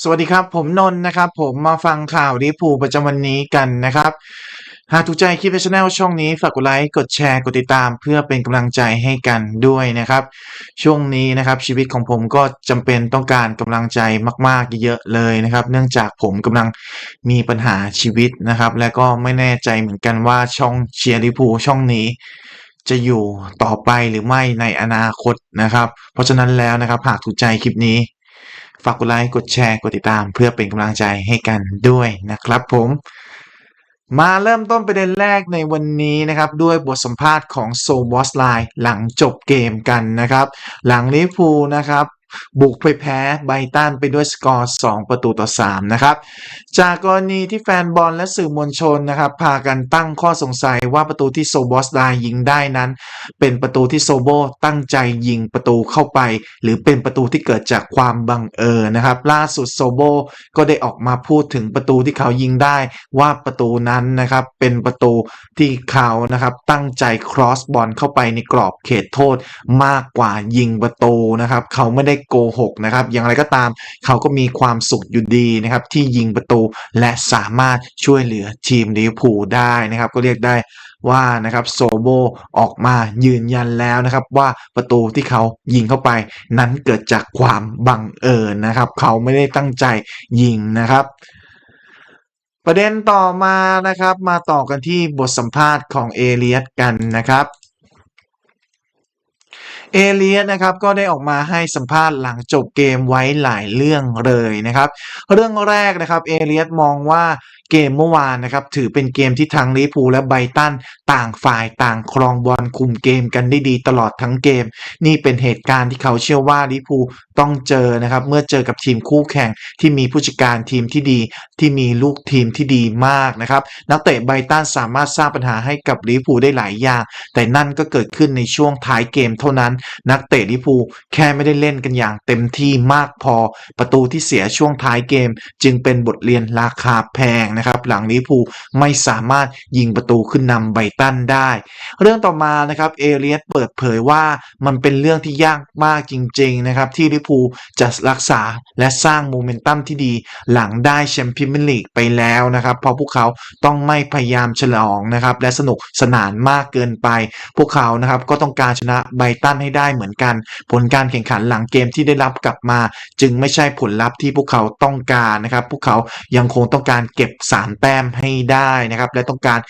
สวัสดีครับ ผมนนท์นะครับ ผมมาฟังข่าวลิเวอร์พูลประจำวันนี้กันนะครับ หากถูกใจคลิปช anel ช่องนี้ฝากกดไลค์กดแชร์กดติดตาม เพื่อเป็นกำลังใจให้กันด้วยนะครับ ช่วงนี้นะครับชีวิตของผมก็จำเป็นต้องการกำลังใจมาก ๆ เยอะเลยนะครับ เนื่องจากผมกำลังมีปัญหาชีวิตนะครับ และก็ไม่แน่ใจเหมือนกันว่าช่องเชียร์ลิเวอร์พูลช่องนี้จะอยู่ต่อไปหรือไม่ในอนาคตนะครับ เพราะฉะนั้นแล้วนะครับ หากถูกใจคลิปนี้ ฝากกดไลค์กดแชร์กดติดตาม เพื่อเป็นกำลังใจให้กันด้วยนะครับผม มาเริ่มต้นประเด็นแรกในวันนี้นะครับ ด้วยบทสัมภาษณ์ของโซวอสไลน์หลังจบเกมกันนะครับ หลังลิพูนะครับ บุกไปแพ้ไบตันไปด้วยสกอร์ 2 ประตูต่อ 3 นะครับ จากกรณีที่แฟนบอลและสื่อมวลชนนะครับพากันตั้งข้อสงสัยว่าประตูที่โซบอสไลน์ยิงได้นั้น เป็นประตูที่โซโบตั้งใจยิงประตูเข้าไป หรือเป็นประตูที่เกิดจากความบังเอิญนะครับ ล่าสุดโซโบก็ได้ออกมาพูดถึงประตูที่เขายิงได้ว่าประตูนั้นนะครับเป็นประตูที่เขานะครับตั้งใจครอสบอลเข้าไปในกรอบเขตโทษมากกว่ายิงประตูนะครับ เขาไม่ได้โกหกนะครับอย่างไรก็ตามเขาก็มีความสุขอยู่ดีนะครับที่ยิงประตูและสามารถช่วยเหลือทีมลิเวอร์พูลได้นะครับ ก็เรียกได้ว่านะครับโซโบออกมายืนยันแล้วนะครับ ว่าประตูที่เขายิงเข้าไป นั้นเกิดจากความบังเอิญนะครับ เขาไม่ได้ตั้งใจยิงนะครับประเด็นต่อมานะครับมาต่อกันที่บทสัมภาษณ์ของเอเลียสกันนะครับ เอเลียสนะครับก็ได้ออกมาให้สัมภาษณ์หลังจบเกมไว้หลายเรื่องเลยนะครับ เรื่องแรกนะครับเอเลียสมองว่าเกมเมื่อวานนะครับถือเป็นเกมที่ทั้งลิพูและไบตันต่างฝ่ายต่างครองบอลคุมเกมกันได้ดีตลอดทั้งเกม นี่เป็นเหตุการณ์ที่เขาเชื่อว่าลิพูต้องเจอนะครับเมื่อเจอกับทีมคู่แข่งที่มีผู้จัดการทีมที่ดี ที่มีลูกทีมที่ดีมากนะครับนักเตะไบตันสามารถสร้างปัญหาให้กับลิพูได้หลายอย่าง แต่นั่นก็เกิดขึ้นในช่วงท้ายเกมเท่านั้นนักเตะลิเวอร์พูแค่ไม่ได้เล่นกันอย่างเต็มที่มากพอ ประตูที่เสียช่วงท้ายเกม จึงเป็นบทเรียนราคาแพงนะครับ หลังลิเวอร์พูไม่สามารถยิงประตูขึ้นนำไบตันได้ เรื่องต่อมานะครับเอเลียสเปิดเผยว่ามันเป็นเรื่องที่ยากมากจริง ๆ นะครับ ที่ลิเวอร์พูจะรักษาและสร้างโมเมนตัมที่ดีหลังได้แชมเปี้ยนลีกไปแล้วนะครับ เพราะพวกเขาต้องไม่พยายามฉลองนะครับ และสนุกสนานมากเกินไป พวกเขานะครับก็ต้องการชนะไบตันให้ได้เหมือนกัน ผลการแข่งขันหลังเกมที่ได้รับกลับมา จึงไม่ใช่ผลลัพธ์ที่พวกเขาต้องการนะครับพวกเขายังคงต้องการเก็บ 3 แต้มให้ได้นะครับและต้องการ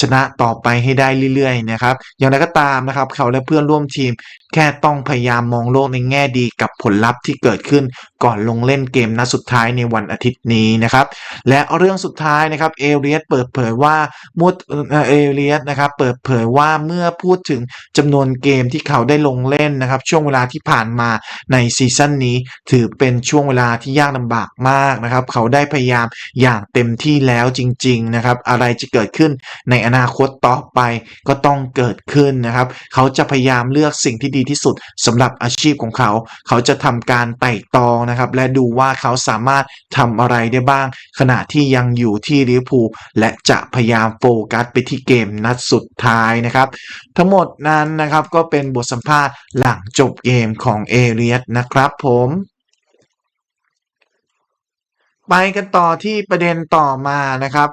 ชนะต่อไปให้ได้เรื่อยๆนะครับอย่างไรก็ตามนะครับเขาและเพื่อนร่วมทีม ค่ต้องพยายามมองโลกในแง่ดีกับผลลัพธ์ที่เกิดขึ้นก่อนลงเล่นเกมนัดสุดท้ายในวันอาทิตย์นี้นะครับ และเรื่องสุดท้ายนะครับเอเลียสเปิดเผยว่ามุดเอเลียสนะครับเปิดเผยว่าเมื่อพูดถึงจำนวนเกมที่เขาได้ลงเล่นนะครับ ช่วงเวลาที่ผ่านมาในซีซั่นนี้ ถือเป็นช่วงเวลาที่ยากลำบากมากนะครับ เขาได้พยายามอย่างเต็มที่แล้วจริง ๆนะครับ อะไรจะเกิดขึ้นในอนาคตต่อไปก็ต้องเกิดขึ้นนะครับ เขาจะพยายามเลือกสิ่งที่ดีที่สุดสำหรับอาชีพของเขา เขาจะทำการไต่ตองนะครับ และดูว่าเขาสามารถทำอะไรได้บ้าง ขณะที่ยังอยู่ที่ลิเวอร์พูลและจะพยายามโฟกัสไปที่เกมนัดสุดท้ายนะครับ ทั้งหมดนั้นนะครับก็เป็นบทสัมภาษณ์หลังจบเกมของเอเลียสนะครับผมไปกันต่อที่ประเด็นต่อมานะครับ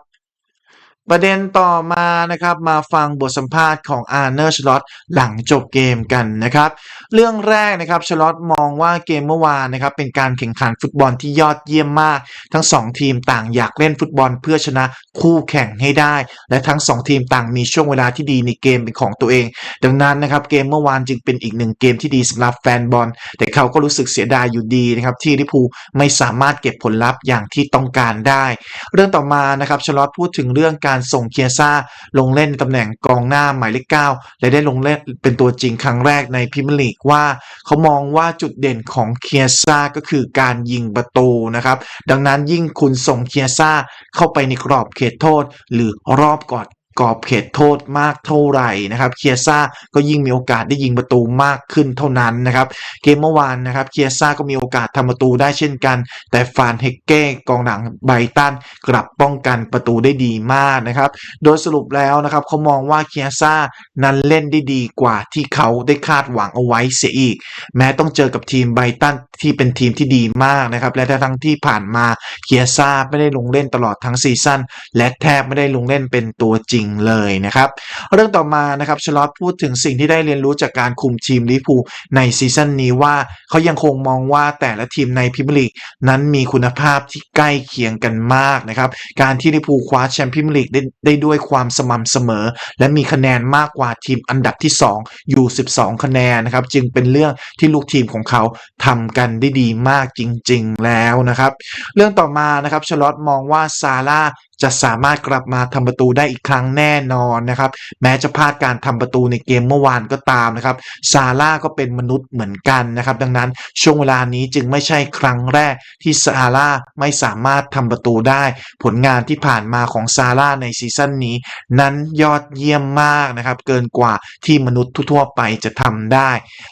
ประเด็นต่อมานะครับมาฟังบทสัมภาษณ์ของอาร์เนอร์ชลอตหลังจบเกมกันนะครับ เรื่องแรกนะครับชลอตมองว่าเกมเมื่อวานนะครับเป็นการแข่งขันฟุตบอลที่ยอดเยี่ยมมาก ทั้ง 2 ทีมต่างอยากเล่นฟุตบอลเพื่อชนะคู่แข่งให้ได้ และทั้ง 2 ทีมต่างมีช่วงเวลาที่ดีในเกมเป็นของตัวเอง ดังนั้นนะครับเกมเมื่อวานจึงเป็นอีกหนึ่งเกมที่ดีสำหรับแฟนบอล แต่เขาก็รู้สึกเสียดายอยู่ดีนะครับที่ลิพูไม่สามารถเก็บผลลัพธ์อย่างที่ต้องการได้ เรื่องต่อมานะครับชลอตพูดถึงเรื่องการส่งเคียซ่าลงเล่นตำแหน่งกองหน้าหมายเลขเก้าและได้ลงเล่นเป็นตัวจริงครั้งแรกในพิมลีกว่า เขามองว่าจุดเด่นของเคียซ่าก็คือการยิงประตูนะครับดังนั้นยิ่งคุณส่งเคียซ่าเข้าไปในกรอบเขตโทษ หรือรอบกอด กรอบเขตโทษมากเท่าไหร่นะครับเคียซ่าก็ยิ่งมีโอกาสได้ยิงประตูมากขึ้นเท่านั้นนะครับเกมเมื่อวานนะครับเคียซ่าก็มีโอกาสทำประตูได้เช่นกัน แต่ฟานเฮกเก้กองหลังไบตันกลับป้องกันประตูได้ดีมากนะครับโดยสรุปแล้วนะครับเขามองว่าเคียซ่านั้นเล่นได้ดีกว่าที่เขาได้คาดหวังเอาไว้เสียอีก แม้ต้องเจอกับทีมไบตันที่เป็นทีมที่ดีมากนะครับและทั้งที่ผ่านมาเคียซ่าไม่ได้ลงเล่นตลอดทั้งซีซั่นและแทบไม่ได้ลงเล่นเป็นตัวจริงเลยนะครับ เรื่องต่อมานะครับชลอตพูดถึงสิ่งที่ได้เรียนรู้จากการคุมทีมลิพูในซีซั่นนี้ว่าเขายังคงมองว่าแต่ละทีมในพรีเมียร์ลีกนั้นมีคุณภาพที่ใกล้เคียงกันมากนะครับ การที่ลิพูคว้าแชมป์พรีเมียร์ลีกได้ได้ด้วยความสม่ำเสมอ และมีคะแนนมากกว่าทีมอันดับที่ 2 อยู่ 12 คะแนนนะครับ จึงเป็นเรื่องที่ลูกทีมของเขาทำกันได้ดีมากจริง ๆ แล้วนะครับ เรื่องต่อมานะครับชลอตมองว่าซาร่า จะสามารถกลับมาทำประตูได้อีกครั้งแน่นอนนะครับ แม้จะพลาดการทำประตูในเกมเมื่อวานก็ตามนะครับซาร่าก็เป็นมนุษย์เหมือนกันนะครับ ดังนั้นช่วงเวลานี้จึงไม่ใช่ครั้งแรกที่ซาร่าไม่สามารถทำประตูได้ ผลงานที่ผ่านมาของซาร่าในซีซั่นนี้ นั้นยอดเยี่ยมมากนะครับ เกินกว่าที่มนุษย์ทั่วไปจะทำได้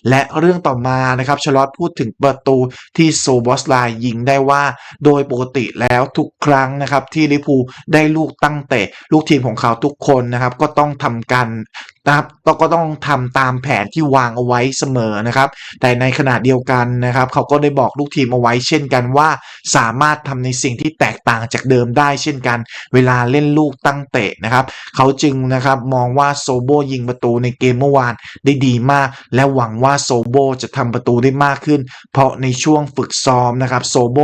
และเรื่องต่อมานะครับชลอตพูดถึงประตูที่โซบอสไลยิงได้ว่า โดยปกติแล้วทุกครั้งนะครับที่ลิพูได้ลูกตั้งเตะ ลูกทีมของเขาทุกคนนะครับ ก็ต้องทำการ นะครับก็ก็ต้องทำตามแผนที่วางเอาไว้เสมอนะครับ แต่ในขณะเดียวกันนะครับ เขาก็ได้บอกลูกทีมเอาไว้เช่นกันว่า สามารถทำในสิ่งที่แตกต่างจากเดิมได้เช่นกัน เวลาเล่นลูกตั้งเตะนะครับ เขาจึงนะครับมองว่าโซโบยิงประตูในเกมเมื่อวานได้ดีมาก และหวังว่าโซโบจะทำประตูได้มากขึ้น เพราะในช่วงฝึกซ้อมนะครับโซโบ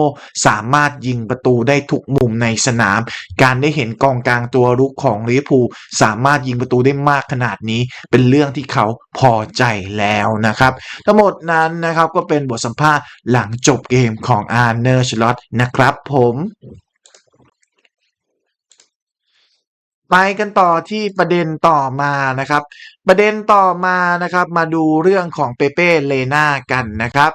สามารถยิงประตูได้ทุกมุมในสนาม การได้เห็นกองกลางตัวรุกของลิเวอร์พูลสามารถยิงประตูได้มากขนาดนี้เป็นเรื่องที่เขาพอใจแล้วนะครับ ทั้งหมดนั้นนะครับก็เป็นบทสัมภาษณ์หลังจบเกมของอาร์เนอร์ชลอตนะครับผมไปกันต่อที่ประเด็นต่อมานะครับ ประเด็นต่อมานะครับ มาดูเรื่องของเปเป้เลนากันนะครับ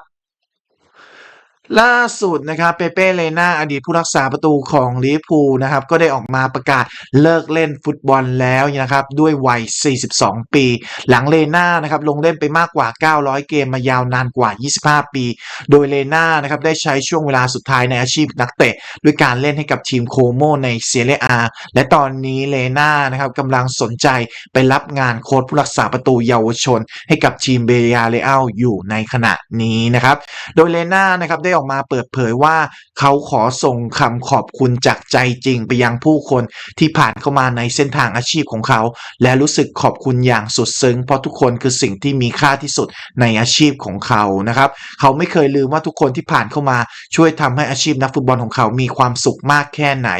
ล่าสุดนะครับเปเป้เลนาอดีตผู้รักษาประตูของลิเวอร์พูลนะครับก็ได้ออกมาประกาศเลิกเล่นฟุตบอลแล้วนะครับด้วยวัย 42 ปี หลังเลนานะครับลงเล่นไปมากกว่า 900 เกมมายาวนานกว่า 25 ปี โดยเลนานะครับได้ใช้ช่วงเวลาสุดท้ายในอาชีพนักเตะ ด้วยการเล่นให้กับทีมโคโมในเซเรียอาและตอนนี้เลนานะครับกำลังสนใจไปรับงานโค้ชผู้รักษาประตูเยาวชน ให้กับทีมเบียเรอัลอยู่ในขณะนี้นะครับโดยเลน่านะครับได้ออกมาเปิดเผยว่า เขาขอส่งคำขอบคุณจากใจจริงไปยังผู้คนที่ผ่านเข้ามาในเส้นทางอาชีพของเขา และรู้สึกขอบคุณอย่างสุดซึ้ง เพราะทุกคนคือสิ่งที่มีค่าที่สุดในอาชีพของเขานะครับ เขาไม่เคยลืมว่าทุกคนที่ผ่านเข้ามาช่วยทำให้อาชีพนักฟุตบอลของเขามีความสุขมากแค่ไหน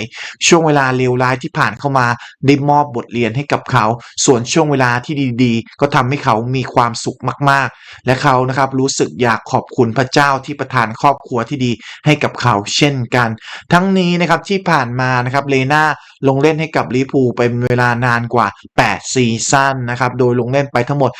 ช่วงเวลาเลวร้ายที่ผ่านเข้ามาได้มอบบทเรียนให้กับเขา ส่วนช่วงเวลาที่ดีๆ ก็ทำให้เขามีความสุขมากๆ และเขานะครับรู้สึกอยากขอบคุณพระเจ้าที่ประทานครอบครัวที่ดีให้กับเขาเช่นกัน ทั้งนี้นะครับที่ผ่านมานะครับเลนา ลงเล่นให้กับลิเวอร์พูเป็นเวลานานกว่า 8 ซีซั่นนะครับ โดยลงเล่นไปทั้งหมด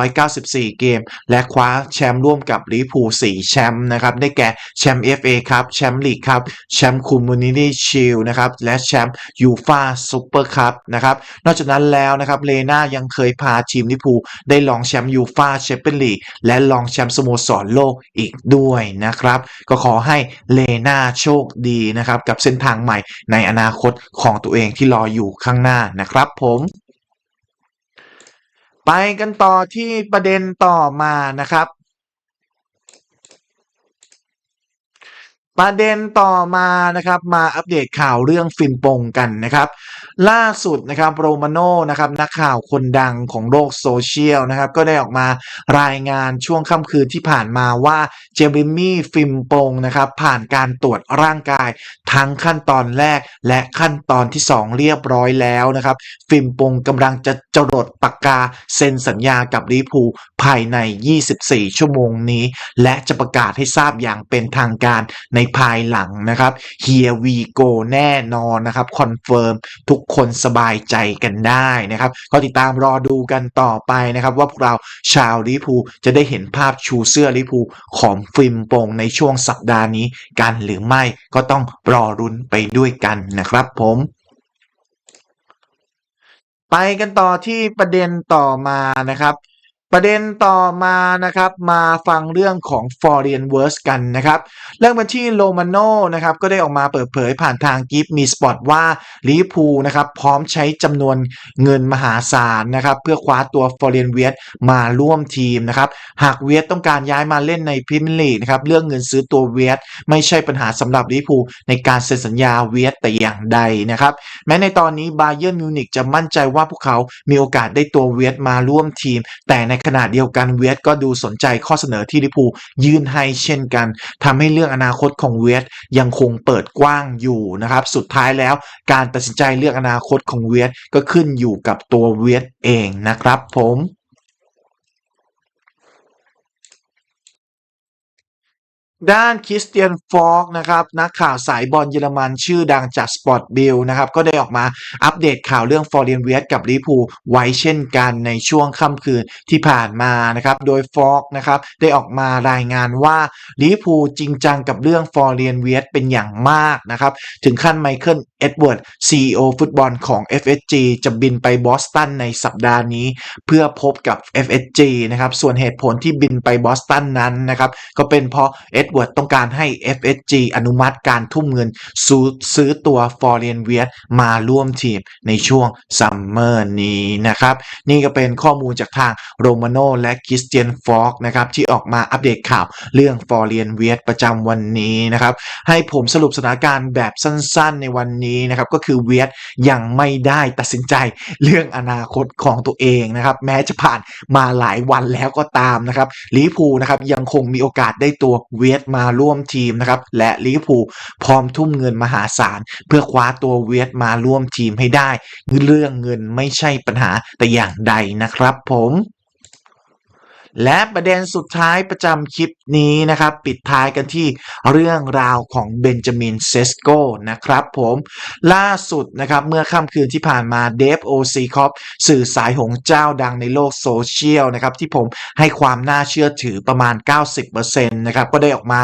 394 เกม และคว้าแชมป์ร่วมกับลิเวอร์พู4แชมป์นะครับ ได้แก่แชมป์ FA ครับ แชมป์ลีกครับ แชมป์คอมมูนิตี้ชิลนะครับ และแชมป์ยูฟาซูเปอร์คัพนะครับ นอกจากนั้นแล้วนะครับ เลน่ายังเคยพาทีมลิเวอร์พูได้รองแชมป์ยูฟาแชมเปี้ยนลีก และรองแชมป์สโมสรโลกอีกด้วยนะครับ ก็ขอให้เลน่าโชคดีนะครับ กับเส้นทางใหม่ในอนาคตของของตัวเองที่รออยู่ข้างหน้านะครับผมไปกันต่อที่ประเด็นต่อมานะครับ ประเด็นต่อมานะครับ มาอัปเดตข่าวเรื่องฟินปงกันนะครับ ล่าสุดนะครับโรมาโนนะครับนักข่าวคนดังของโลกโซเชียลนะครับ ก็ได้ออกมารายงานช่วงค่ำคืนที่ผ่านมาว่าเจมิมี่ฟิมปงนะครับ ผ่านการตรวจร่างกาย ทั้งขั้นตอนแรกและขั้นตอนที่ 2 เรียบร้อยแล้วนะครับฟิล์มปงกำลังจะจรดปากกาเซ็นสัญญากับลิเวอร์พูภายใน 24 ชั่วโมงนี้ และจะประกาศให้ทราบอย่างเป็นทางการในภายหลังนะครับ Here we go แน่นอนนะครับคอนเฟิร์มทุกคนสบายใจกันได้นะครับก็ติดตามรอดูกันต่อไปนะครับ ว่าพวกเราชาวลิเวอร์พูจะได้เห็นภาพชูเสื้อลิเวอร์พูของฟิล์มปงในช่วงสัปดาห์นี้กันหรือไม่ก็ต้องรอรุ้นไปด้วยกันนะครับผม ไปกันต่อที่ประเด็นต่อมานะครับ ประเด็นต่อมานะครับมาฟังเรื่องของ Foreign w o r s กันนะครับ เรื่องบัญชีโลมาโนนะครับก็ได้ออกมาเปิดเผยผ่านทางกิฟมีสปอตว่าลิพูนะครับพร้อมใช้จำนวนเงินมหาศาลนะครับเพื่อคว้าตัวฟอร์เรนเวียมาร่วมทีมนะครับหากเวียต้องการย้ายมาเล่นในพรีเมียร์ลีกนะครับเรื่องเงินซื้อตัวเวียไม่ใช่ปัญหาสำหรับลิพูในการเซ็นสัญญาเวียแต่อย่างใดนะครับแม้ในตอนนี้บาเยิร์นมิวนิกจะมั่นใจว่าพวกเขามีโอกาสได้ตัวเวียดมาร่วมทีม แต่ในขณะเดียวกันเวสก็ดูสนใจข้อเสนอที่ลิพูยื่นให้เช่นกันทำให้เรื่องอนาคตของเวสยังคงเปิดกว้างอยู่นะครับ สุดท้ายแล้วการตัดสินใจเลือกอนาคตของเวสก็ขึ้นอยู่กับตัวเวสเองนะครับผม ด้านคริสเตียนฟอกนะครับนักข่าวสายบอลเยอรมันชื่อดังจากสปอร์ตบิลนะครับก็ได้ออกมาอัปเดตข่าวเรื่องฟอร์เรียนเวียกับลิพูไว้เช่นกันในช่วงค่ำคืนที่ผ่านมานะครับโดยฟอกนะครับได้ออกมารายงานว่าลิพูจริงจังกับเรื่องฟอร์เรียนเวียเป็นอย่างมากนะครับถึงขั้นไมเคิลเอ็ดเวิร์ด CEO ฟุตบอลของ FSG จะบินไปบอสตันในสัปดาห์นี้ เพื่อพบกับ FSG นะครับส่วนเหตุผลที่บินไปบอสตันนั้นนะครับก็เป็นเพราะเอ็ดเวิร์ดต้องการให้ FSG อนุมัติการทุ่มเงินซื้อตัวฟอร์เรนเวียมาร่วมทีมในช่วงซัมเมอร์นี้นะครับ นี่ก็เป็นข้อมูลจากทางโรมาโนและคริสเตียนฟอกนะครับที่ออกมาอัปเดตข่าวเรื่องฟอร์เรนเวียประจำวันนี้นะครับ ให้ผมสรุปสถานการณ์แบบสั้นๆในวันนี้นะครับก็คือเวียดยังไม่ได้ตัดสินใจเรื่องอนาคตของตัวเองนะครับแม้จะผ่านมาหลายวันแล้วก็ตามนะครับลิพูนะครับยังคงมีโอกาสได้ตัวเวียดมาร่วมทีมนะครับและลิเวอร์พูลพร้อมทุ่มเงินมหาศาล เพื่อคว้าตัวเวสมาร่วมทีมให้ได้ เรื่องเงินไม่ใช่ปัญหาแต่อย่างใดนะครับผม และประเด็นสุดท้ายประจำคลิปนี้นะครับ ปิดท้ายกันที่เรื่องราวของเบนจามินเซสโกนะครับผมล่าสุดนะครับ เมื่อค่ำคืนที่ผ่านมาเดฟโอซีคอปสื่อสายหงเจ้าดังในโลกโซเชียลนะครับ ที่ผมให้ความน่าเชื่อถือประมาณ 90%นะครับ ก็ได้ออกมา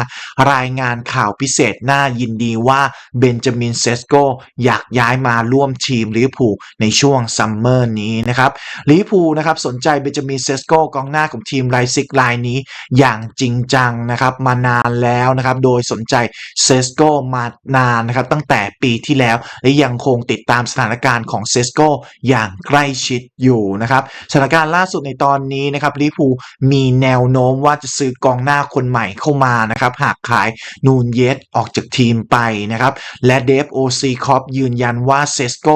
รายงานข่าวพิเศษน่ายินดีว่าเบนจามินเซสโกอยากย้ายมาร่วมทีมลิเวอร์พูลในช่วงซัมเมอร์นี้นะครับลิเวอร์พูลนะครับสนใจเบนจามินเซสโกกองหน้าของทีมไลซิกไลน์นี้อย่างจริงจังนะครับมานานแล้วนะครับโดยสนใจเซสโกมานานนะครับตั้งแต่ปีที่แล้วและยังคงติดตามสถานการณ์ของเซสโกอย่างใกล้ชิดอยู่นะครับสถานการณ์ล่าสุดในตอนนี้นะครับลิพูมีแนวโน้มว่าจะซื้อกองหน้าคนใหม่เข้ามานะครับหากขายนูนเยสออกจากทีมไปนะครับและเดฟโอซีคอปยืนยันว่าเซสโก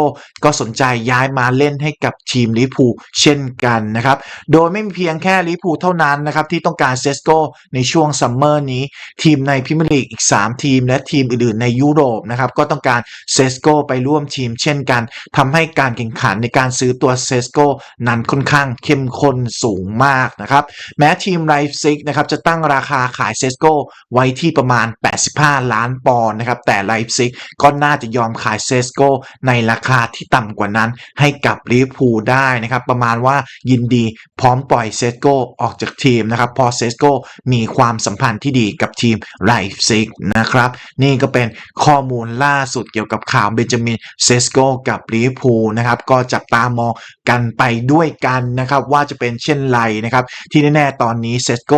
ก็สนใจย้ายมาเล่นให้กับทีมลิพูเช่นกันนะครับโดยไม่มีเพียงแค่ลิพูเท่านั้นนะครับที่ต้องการเซสโกในช่วงซัมเมอร์นี้ ทีมในพรีเมียร์ลีกอีก 3 ทีม และทีมอื่นๆในยุโรปนะครับก็ต้องการเซสโกไปร่วมทีมเช่นกันทำให้การแข่งขันในการซื้อตัวเซสโกนั้นค่อนข้างเข้มข้นสูงมากนะครับแม้ทีมไลฟ์ซิกนะครับจะตั้งราคาขายเซสโกไว้ที่ประมาณ 85 ล้านปอนด์นะครับแต่ไลฟ์ซิกก็น่าจะยอมขายเซสโกในราคาที่ต่ำกว่านั้นให้กับลิเวอร์พูลได้นะครับประมาณว่ายินดีพร้อมปล่อยเซสโกออกจากทีมนะครับพอเซสโกมีความสัมพันธ์ที่ดีกับทีมไลฟ์ซิกนะครับ นี่ก็เป็นข้อมูลล่าสุดเกี่ยวกับข่าวเบนจามินเซสโกกับลิเวอร์พูลนะครับก็จับตามองกันไปด้วยกันนะครับว่าจะเป็นเช่นไรนะครับที่แน่ๆตอนนี้เซสโก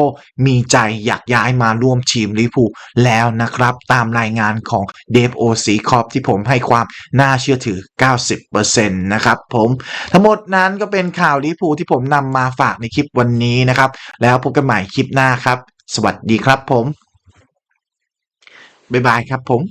มีใจอยากย้ายมาร่วมทีมลิเวอร์พูลแล้วนะครับตามรายงานของเดฟโอซีคอปที่ผมให้ความน่าเชื่อถือ 90%นะครับผมทั้งหมดนั้นก็เป็นข่าวลิเวอร์พูลที่ผมนำมาฝากในคลิปวันนี้นะครับนะครับ แล้วพบกันใหม่คลิปหน้าครับ สวัสดีครับผม บ๊ายบายครับผม